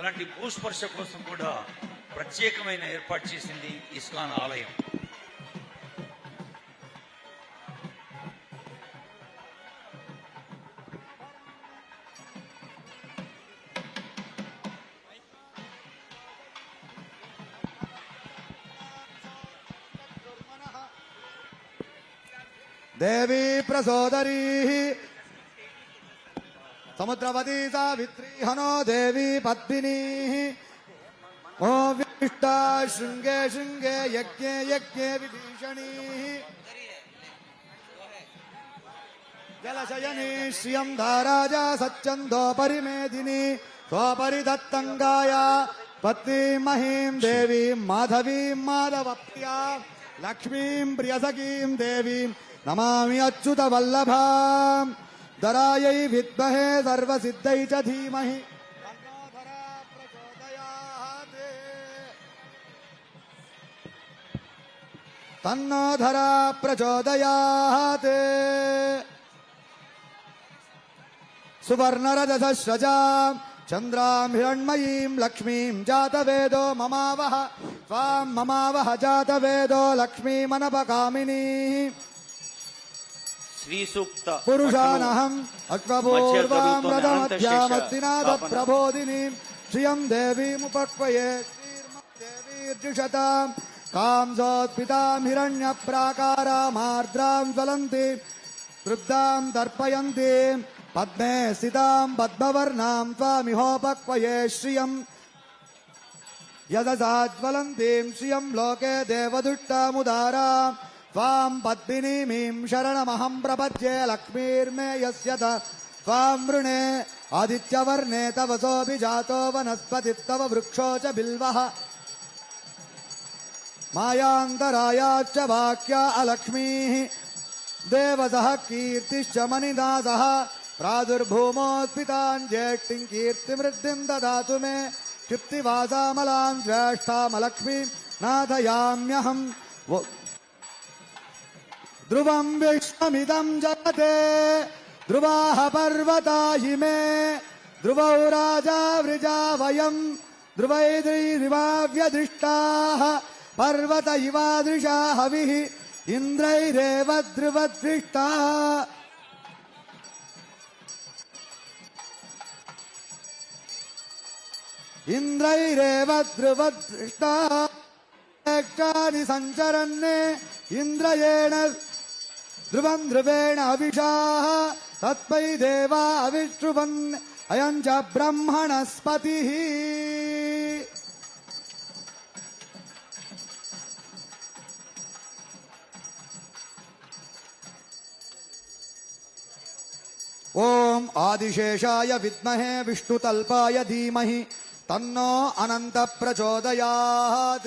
అలాంటి భూస్పర్శ కోసం కూడా ప్రత్యేకమైన ఏర్పాటు చేసింది ఇస్కాన్ ఆలయం. దేవి ప్రసోదరీ समुद्रवती सावित्री हनो देवी पद्मिनी। ओ विष्टा श्रृंगे श्रृंगे यज्ञ यज्ञे विभीषणी। जलशयनी श्रियं धाराजा सच्चंदो परिमेदिनी। स्वपरिदत्तङ्गाया पत्नी महीम देवी माधवी माधव प्रिया लक्ष्मी लक्ष्मीं देवी नमा अच्युत वल्लभा दराय विद्महे सर्वसिद्धै च धीमहि। तन्नो धरा प्रचोदयात् सुवर्णरजसस्रजाम् हिण्मयी लक्ष्मी लक्ष्मीम् जातवेदो ममावह। त्वाम् ममावह जातवेदो लक्ष्मीमनपकामिनी। श्रीसूक्त पुरुषानहम् अश्वपूर्वामृतमध्यामत्सिनाथ प्रबोधिनीम् श्रियम् देवीमुपक्वये देवीर्जुषताम् कांसोद्भिताम् हिरण्यप्राकारामार्द्राम् ज्वलती तृप्ताम् दर्पयती पद्मे स्थिताम् पद्मवर्णाम् त्वामिहोपक्वये श्रियम् यदसा ज्वलन्तीम् श्रियम् लोके देवदुष्टामुदाराम् त्वां पद्मिनीमीं शरणमहं प्रपद्ये लक्ष्मीर्मे यस्य त्वां वृणे आदित्यवर्णे तव सोऽपि जातो वनस्पतिस्तव वृक्षो च बिल्वः। मायान्तरायाश्च वाक्या अलक्ष्मीः। देवसः कीर्तिश्च मणिदासः। प्रादुर्भूमोत्पितान् ज्येष्ठिम् कीर्तिमृद्धिम् ददातु मे। क्षिप्तिवासामलाम् ज्येष्ठामलक्ष्मीम् वो- ध्रुवम् विश्वमिदम् जगते ध्रुवाः पर्वता इमे ध्रुवौ राजा वृजा वयम् ध्रुवैद्रिवाव्यदृष्टाः पर्वत इवादृशा हविः इन्द्रैरेव ध्रुवदृष्टाः इन्द्रैरेव ध्रुवदृष्टाः क्षानि सञ्चरन् इन्द्रयेण ध्रुवम् ध्रुवेण अविषाः तत्पै देवा अविश्रुवन् अयम् च ब्रह्मणस्पतिः। ॐ आदिशेषाय विद्महे विष्णुतल्पाय धीमहि, तन्नो अनन्तप्रचोदयात्।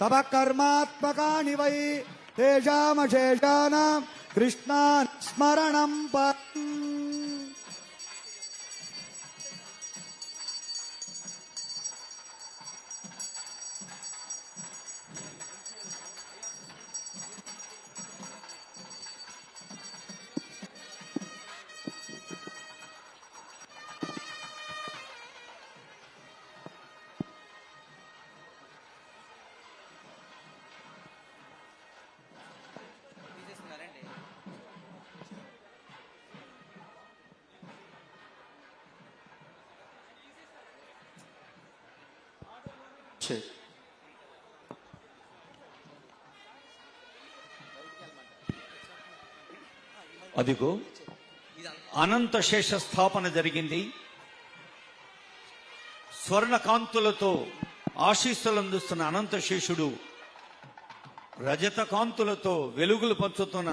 तव कर्मात्मका वै तेजाशेषाण कृष्णा स्मरण स्मरणं అదిగో అనంత శేష స్థాపన జరిగింది. స్వర్ణకాంతులతో ఆశీస్సులందిస్తున్న అనంత శేషుడు రజత కాంతులతో వెలుగులు పంచుతున్న